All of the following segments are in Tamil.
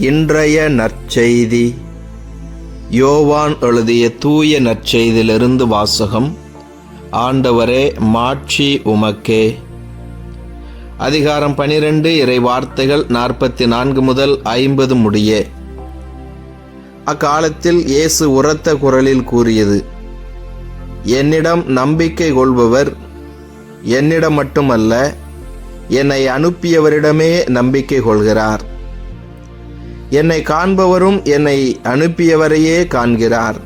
இன்றைய நற்செய்தி. யோவான் எழுதிய தூய நற்செய்தியிலிருந்து வாசகம். ஆண்டவரே மாட்சி உமக்கே. அதிகாரம் பனிரெண்டு இறை வார்த்தைகள் நாற்பத்தி நான்கு முதல் ஐம்பது முடிய. அக்காலத்தில் இயேசு உரத்த குரலில் கூறியது என்னிடம் நம்பிக்கை கொள்பவர் என்னிடம் மட்டுமல்ல என்னை அனுப்பியவரிடமே நம்பிக்கை கொள்கிறார். என்னை காண்பவரும் என்னை அனுப்பியவரையே காண்கிறார்.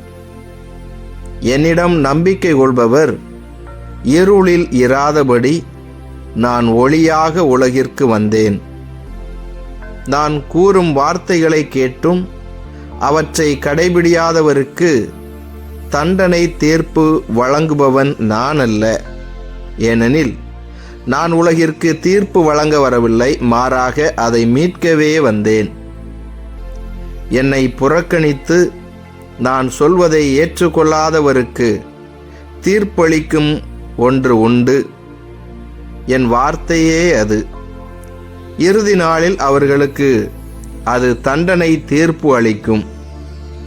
என்னிடம் நம்பிக்கை கொள்பவர் இருளில் இராதபடி நான் ஒளியாக உலகிற்கு வந்தேன். நான் கூறும் வார்த்தைகளை கேட்டும் அவற்றை கடைபிடியாதவருக்கு தண்டனை தீர்ப்பு வழங்குபவன் நான் அல்ல ஏனெனில் நான் உலகிற்கு தீர்ப்பு வழங்க வரவில்லை மாறாக அதை மீட்கவே வந்தேன். என்னை புறக்கணித்து நான் சொல்வதை ஏற்றுக்கொள்ளாதவருக்கு தீர்ப்பளிக்கும் ஒன்று உண்டு. என் வார்த்தையே அது. இறுதி நாளில் அவர்களுக்கு அது தண்டனை தீர்ப்பு அளிக்கும்.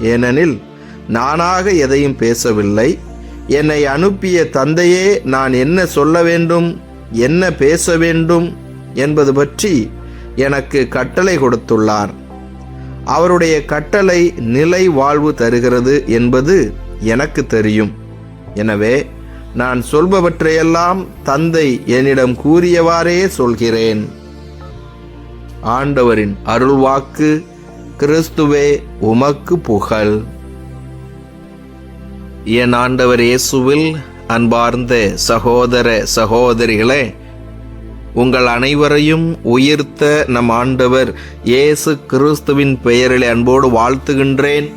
ஏனெனில் நானாக எதையும் பேசவில்லை. என்னை அனுப்பிய தந்தையே நான் என்ன சொல்ல வேண்டும் என்ன பேச வேண்டும் என்பது பற்றி எனக்கு கட்டளை கொடுத்துள்ளார். அவருடைய கட்டளை நிலை வாழ்வு தருகிறது என்பது எனக்கு தெரியும். எனவே நான் சொல்பவற்றையெல்லாம் தந்தை என்னிடம் கூறியவாறே சொல்கிறேன். ஆண்டவரின் அருள்வாக்கு கிறிஸ்துவே உமக்கு புகழ். என் ஆண்டவர் இயேசுவில் அன்பார்ந்த சகோதர சகோதரிகளே உங்கள் அனைவரையும் உயிர்த்த நம் ஆண்டவர் இயேசு கிறிஸ்துவின் பெயரில் அன்போடு வாழ்த்துகின்றேன்.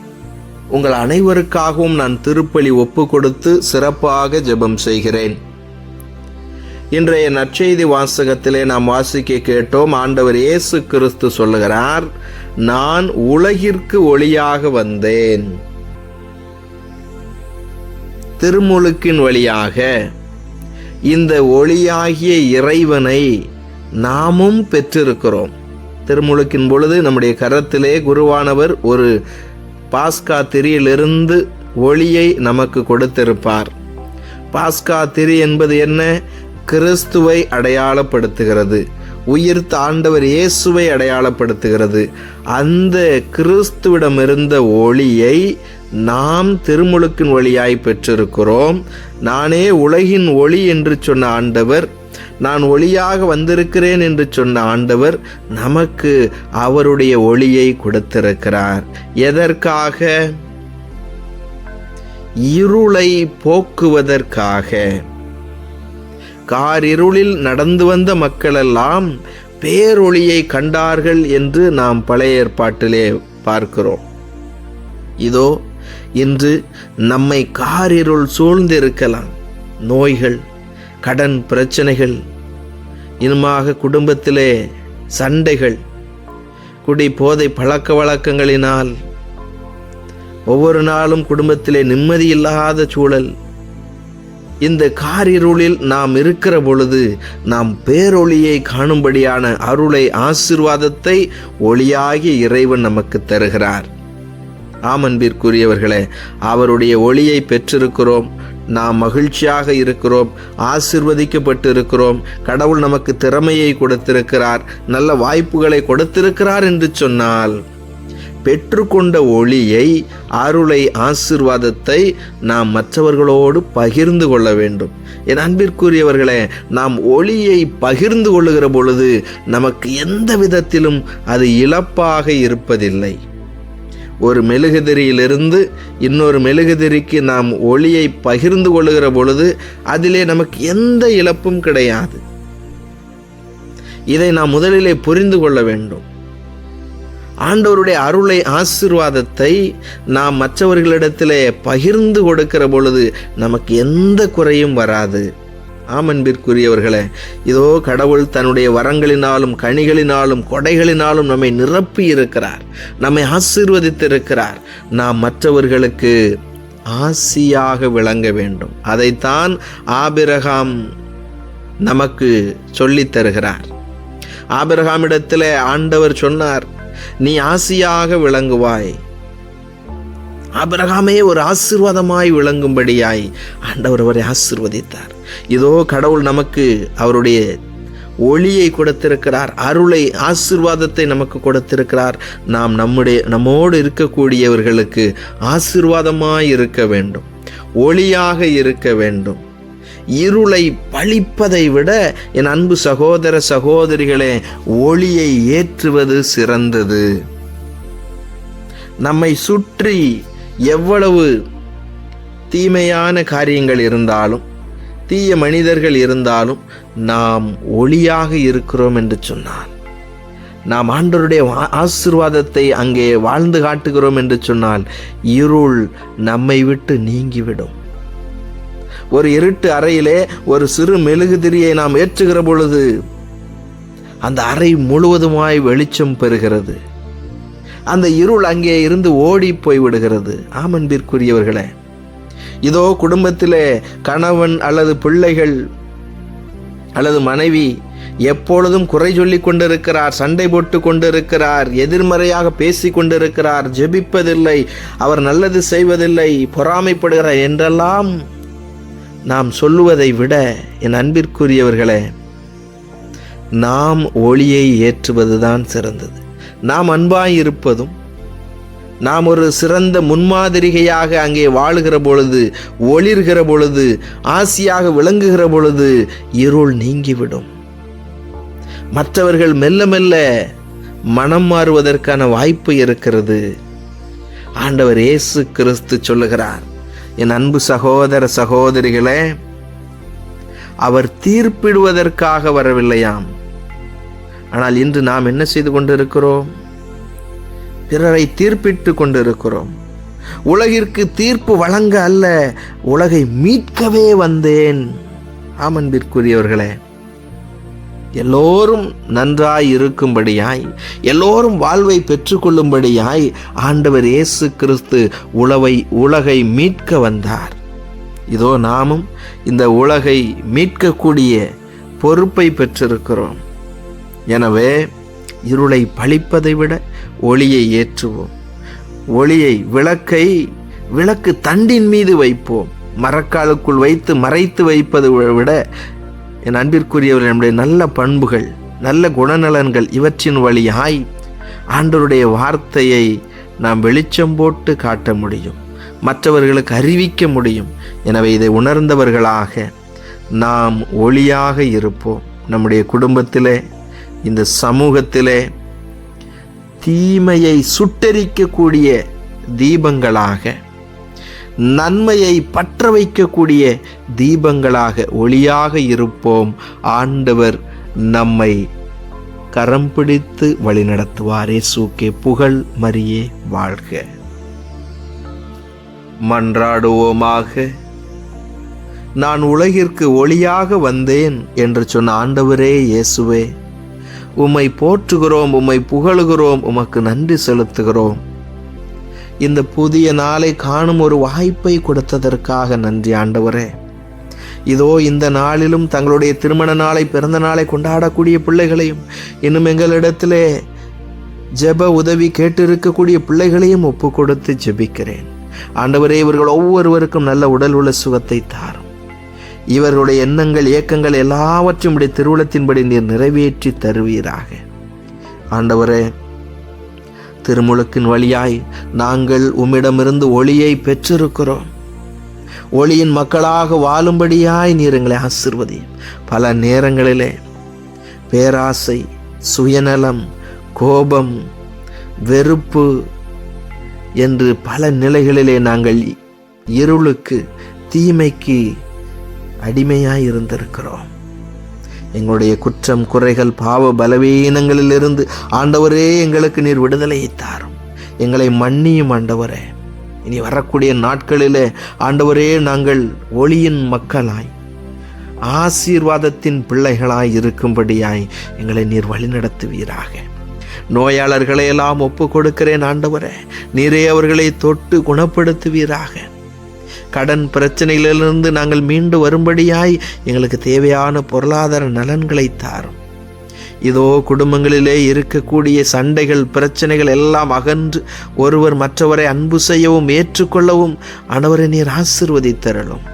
உங்கள் அனைவருக்காகவும் நான் திருப்பலி ஒப்பு கொடுத்து சிறப்பாக ஜெபம் செய்கிறேன். இன்றைய நற்செய்தி வாசகத்திலே நாம் வாசிக்க கேட்டோம் ஆண்டவர் இயேசு கிறிஸ்து சொல்லுகிறார் நான் உலகிற்கு ஒளியாக வந்தேன். திருமுழுக்கின் வழியாக இந்த ஒளியாகிய இறைவனை நாமும் பெற்றிருக்கிறோம். திருமுழுக்கின் பொழுது நம்முடைய கரத்திலே குருவானவர் ஒரு பாஸ்கா திரியிலிருந்து ஒளியை நமக்கு கொடுத்திருப்பார். பாஸ்கா திரி என்பது என்ன? கிறிஸ்துவை அடையாளப்படுத்துகிறது. உயிர் ஆண்டவர் இயேசுவை அடையாளப்படுத்துகிறது. அந்த கிறிஸ்துவிடமிருந்த ஒளியை நாம் திருமுழுக்கின் வழியாய் பெற்றிருக்கிறோம். நானே உலகின் ஒளி என்று சொன்ன ஆண்டவர் நான் ஒளியாக வந்திருக்கிறேன் என்று சொன்ன ஆண்டவர் நமக்கு அவருடைய ஒளியை கொடுத்திருக்கிறார். எதற்காக? இருளை போக்குவதற்காக. காரிருளில் நடந்து வந்த மக்களெல்லாம் பேரொளியை கண்டார்கள் என்று நாம் பழைய ஏற்பாட்டிலே பார்க்கிறோம். இதோ இன்று நம்மை காரிருள் சூழ்ந்திருக்கலாம். நோய்கள் கடன் பிரச்சனைகள் இனமாக குடும்பத்திலே சண்டைகள் குடி போதை பழக்க வழக்கங்களினால் ஒவ்வொரு நாளும் குடும்பத்திலே நிம்மதி இல்லாத சூழல் இந்த காரிருளில் நாம் இருக்கிற பொழுது நாம் பேரொளியை காணும்படியான அருளை ஆசிர்வாதத்தை ஒளியாகிய இறைவன் நமக்கு தருகிறார். ஆமன்பிற்குரியவர்களே அவருடைய ஒளியை பெற்றிருக்கிறோம் நாம் மகிழ்ச்சியாக இருக்கிறோம் ஆசிர்வதிக்கப்பட்டு இருக்கிறோம் கடவுள் நமக்கு திறமையை கொடுத்திருக்கிறார் நல்ல வாய்ப்புகளை கொடுத்திருக்கிறார் என்று சொன்னால் பெற்றுக்கொண்ட ஒளியை அருளை ஆசிர்வாதத்தை நாம் மற்றவர்களோடு பகிர்ந்து கொள்ள வேண்டும். என் அன்பிற்குரியவர்களே நாம் ஒளியை பகிர்ந்து கொள்ளுகிற பொழுது நமக்கு எந்த விதத்திலும் அது இழப்பாக இருப்பதில்லை. ஒரு மெழுகுதிரியிலிருந்து இன்னொரு மெழுகுதிரிக்கு நாம் ஒளியை பகிர்ந்து கொள்ளுகிற பொழுது அதிலே நமக்கு எந்த இழப்பும் கிடையாது. இதை நாம் முதலிலே புரிந்து கொள்ள வேண்டும். ஆண்டவருடைய அருளை ஆசிர்வாதத்தை நாம் மற்றவர்களிடத்திலே பகிர்ந்து கொடுக்கிற பொழுது நமக்கு எந்த குறையும் வராது. ஆமன்பிற்குரியவர்களே இதோ கடவுள் தன்னுடைய வரங்களினாலும் கனிகளினாலும் கொடைகளினாலும் நம்மை நிரப்பி இருக்கிறார். நம்மை ஆசீர்வதித்திருக்கிறார். நாம் மற்றவர்களுக்கு ஆசியாக விளங்க வேண்டும். அதைத்தான் ஆபிரகாம் நமக்கு சொல்லித் தருகிறார். ஆபிரகாமிடத்தில் ஆண்டவர் சொன்னார் நீ ஆசியாக விளங்குவாய். ஆபிரகாமே ஒரு ஆசிர்வாதமாய் விளங்கும்படியாய் ஆண்டவர் அவரை ஆசிர்வதித்தார். இதோ கடவுள் நமக்கு அவருடைய ஒளியை கொடுத்திருக்கிறார் அருளை ஆசிர்வாதத்தை நமக்கு கொடுத்திருக்கிறார். நாம் நம்முடைய நம்மோடு இருக்கக்கூடியவர்களுக்கு ஆசிர்வாதமாய் இருக்க வேண்டும் ஒளியாக இருக்க வேண்டும். இருளை பழிப்பதை விட என் அன்பு சகோதர சகோதரிகளே ஒளியை ஏற்றுவது சிறந்தது. நம்மை சுற்றி எவ்வளவு தீமையான காரியங்கள் இருந்தாலும் தீய மனிதர்கள் இருந்தாலும் நாம் ஒளியாக இருக்கிறோம் என்று சொன்னார். நாம் ஆண்டவருடைய ஆசிர்வாதத்தை ஆசீர்வாதத்தை அங்கே வாழ்ந்து காட்டுகிறோம் என்று சொன்னால் இருள் நம்மை விட்டு நீங்கிவிடும். ஒரு இருட்டு அறையிலே ஒரு சிறு மெழுகுதிரியை நாம் ஏற்றுகிற பொழுது அந்த அறை முழுவதுமாய் வெளிச்சம் பெறுகிறது. அந்த இருள் அங்கே இருந்து ஓடி போய் விடுகிறது. ஆமன்பிற்குரியவர்களே இதோ குடும்பத்திலே கணவன் அல்லது பிள்ளைகள் அல்லது மனைவி எப்பொழுதும் குறை சொல்லிக் கொண்டிருக்கிறார் சண்டை போட்டு கொண்டிருக்கிறார் எதிர்மறையாக பேசிக் கொண்டிருக்கிறார் ஜெபிப்பதில்லை அவர் நல்லது செய்வதில்லை பொறாமைப்படுகிறார் என்றெல்லாம் நாம் சொல்லுவதை விட என் அன்பிற்குரியவர்களே நாம் ஒளியை ஏற்றுவதுதான் சிறந்தது. நாம் அன்பாயிருப்பதும் நாம் ஒரு சிறந்த முன்மாதிரிகையாக அங்கே வாழுகிற பொழுது ஒளிர்கிற பொழுது ஆசியாக விளங்குகிற பொழுது இருள் நீங்கிவிடும். மற்றவர்கள் மெல்ல மெல்ல மனம் மாறுவதற்கான வாய்ப்பு இருக்கிறது. ஆண்டவர் இயேசு கிறிஸ்து சொல்லுகிறார் என் அன்பு சகோதர சகோதரிகளே அவர் தீர்ப்பிடுவதற்காக வரவில்லையாம். ஆனால் இன்று நாம் என்ன செய்து கொண்டிருக்கிறோம்? பிறரை தீர்ப்பிட்டு கொண்டிருக்கிறோம். உலகிற்கு தீர்ப்பு வழங்க அல்ல உலகை மீட்கவே வந்தேன். ஆமன்பிற்குரியவர்களே எல்லோரும் நன்றாய் இருக்கும்படியாய் எல்லோரும் வாழ்வை பெற்றுக்கொள்ளும்படியாய் ஆண்டவர் இயேசு கிறிஸ்து உலவை உலகை மீட்க வந்தார். இதோ நாமும் இந்த உலகை மீட்கக்கூடிய பொறுப்பை பெற்றிருக்கிறோம். எனவே இருளை பழிப்பதை விட ஒளியை ஏற்றுவோம். ஒளியை விளக்கை விளக்கு தண்டின் மீது வைப்போம். மரக்காலுக்குள் வைத்து மறைத்து வைப்பதை விட என் அன்பிற்குரியவர்கள் நம்முடைய நல்ல பண்புகள் நல்ல குணநலன்கள் இவற்றின் வழியாய் ஆண்டவருடைய வார்த்தையை நாம் வெளிச்சம் போட்டு காட்ட முடியும் மற்றவர்களுக்கு அறிவிக்க முடியும். எனவே இதை உணர்ந்தவர்களாக நாம் ஒளியாக இருப்போம். நம்முடைய குடும்பத்திலே இந்த சமூகத்திலே தீமையை சுட்டரிக்கக்கூடிய தீபங்களாக நன்மையை பற்ற வைக்கக்கூடிய தீபங்களாக ஒளியாக இருப்போம். ஆண்டவர் நம்மை கரம் பிடித்து வழிநடத்துவாரே. சூக்கே புகழ் மரியே வாழ்க. மன்றாடுவோமாக. நான் உலகிற்கு ஒளியாக வந்தேன் என்று சொன்ன ஆண்டவரே இயேசுவே. உம்மை போற்றுகிறோம் உம்மை புகழுகிறோம் உமக்கு நன்றி செலுத்துகிறோம். இந்த புதிய நாளை காணும் ஒரு வாய்ப்பை கொடுத்ததற்காக நன்றி ஆண்டவரே. இதோ இந்த நாளிலும் தங்களுடைய திருமண நாளை பிறந்த நாளை கொண்டாடக்கூடிய பிள்ளைகளையும் இன்னும் எங்களிடத்திலே ஜெப உதவி கேட்டிருக்கக்கூடிய பிள்ளைகளையும் ஒப்பு கொடுத்து ஜெபிக்கிறேன். ஆண்டவரே இவர்கள் ஒவ்வொருவருக்கும் நல்ல உடல் உள்ள சுகத்தை தாரும். இவர்களுடைய எண்ணங்கள் இயக்கங்கள் எல்லாவற்றையும் உடைய திருவுளத்தின்படி நீர் நிறைவேற்றி தருவீராக. ஆண்டவரே திருமுழுக்கின் வழியாய் நாங்கள் உம்மிடமிருந்து ஒளியை பெற்றிருக்கிறோம். ஒளியின் மக்களாக வாழும்படியாய் நீர் எங்களை ஆசிர்வதி பல நேரங்களிலே பேராசை சுயநலம் கோபம் வெறுப்பு என்று பல நிலைகளிலே நாங்கள் இருளுக்கு தீமைக்கு அடிமையாய் இருந்திருக்கிறோம். எங்களுடைய குற்றம் குறைகள் பாவ பலவீனங்களிலிருந்து ஆண்டவரே எங்களுக்கு நீர் விடுதலையை தாரும். எங்களை மன்னியும் ஆண்டவரே. இனி வரக்கூடிய நாட்களிலே ஆண்டவரே நாங்கள் ஒளியின் மக்களாய் ஆசீர்வாதத்தின் பிள்ளைகளாய் இருக்கும்படியாய் எங்களை நீர் வழிநடத்துவீராக. நோயாளர்களை எல்லாம் ஒப்பு கொடுக்கிறேன் ஆண்டவரே. நீரே அவர்களை தொட்டு குணப்படுத்துவீராக. கடன் பிரச்சனையிலிருந்து நாங்கள் மீண்டு வரும்படியாய் எங்களுக்கு தேவையான பொருளாதார நலன்களை தாரும். இதோ குடும்பங்களிலே இருக்கக்கூடிய சண்டைகள் பிரச்சனைகள் எல்லாம் அகன்று ஒருவர் மற்றவரை அன்பு செய்யவும் ஏற்றுக்கொள்ளவும் ஆண்டவரை நீர் ஆசிர்வதித்தரலும்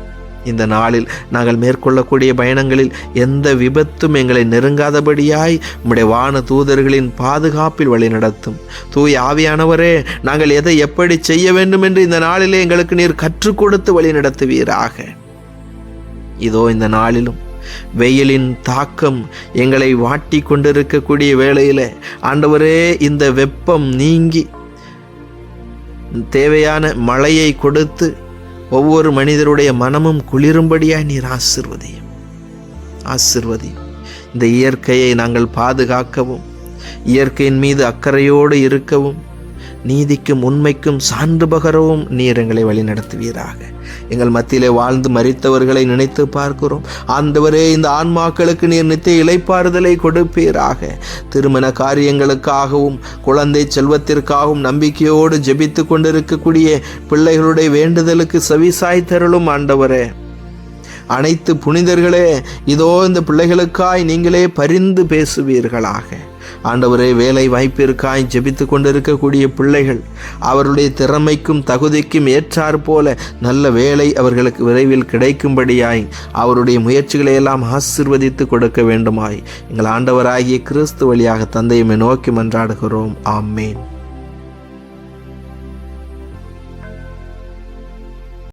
இந்த நாளில் நாங்கள் மேற்கொள்ளக்கூடிய பயணங்களில் எந்த விபத்தும் எங்களை நெருங்காதபடியாய் உம்முடைய வான தூதர்களின் பாதுகாப்பில் வழிநடத்தும் தூய் ஆவியானவரே நாங்கள் எதை எப்படி செய்ய வேண்டும் என்று இந்த நாளிலே எங்களுக்கு நீர் கற்றுக் கொடுத்து வழிநடத்துவீராக இதோ இந்த நாளிலும் வெயிலின் தாக்கம் எங்களை வாட்டி கொண்டிருக்கக்கூடிய வேளையில ஆண்டவரே இந்த வெப்பம் நீங்கி தேவையான மழையை கொடுத்து ஒவ்வொரு மனிதருடைய மனமும் குளிரும்படியாய் நீர் ஆசிர்வதையும். ஆசிர்வதையும். இந்த இயற்கையை நாங்கள் பாதுகாக்கவும் இயற்கையின் மீது அக்கறையோடு இருக்கவும் நீதிக்கும் உண்மைக்கும் சான்று பகரவும் நீர் எங்களை வழிநடத்துவீராக. எங்கள் மத்தியிலே வாழ்ந்து மறித்தவர்களை நினைத்து பார்க்கிறோம். ஆண்டவரே இந்த ஆன்மாக்களுக்கு நீர் நித்திய இளைப்பாறுதலை கொடுப்பீராக. திருமண காரியங்களுக்காகவும் குழந்தை செல்வத்திற்காகவும் நம்பிக்கையோடு ஜெபித்து கொண்டிருக்கக்கூடிய பிள்ளைகளுடைய வேண்டுதலுக்கு செவிசாய் தருளும் ஆண்டவரே. அனைத்து புனிதர்களே இதோ இந்த பிள்ளைகளுக்காய் நீங்களே பரிந்து பேசுவீர்களாக. ஆண்டவரே வேலை வாய்ப்பிற்காய் ஜெபித்து கொண்டிருக்கக்கூடிய பிள்ளைகள் அவருடைய திறமைக்கும் தகுதிக்கும் ஏற்றாற் போல நல்ல வேலை அவர்களுக்கு விரைவில் கிடைக்கும்படியாய் அவருடைய முயற்சிகளை எல்லாம் ஆசிர்வதித்து கொடுக்க வேண்டுமாய். எங்கள் ஆண்டவராகிய கிறிஸ்து வழியாக தந்தையுமே நோக்கி மன்றாடுகிறோம். ஆமேன்.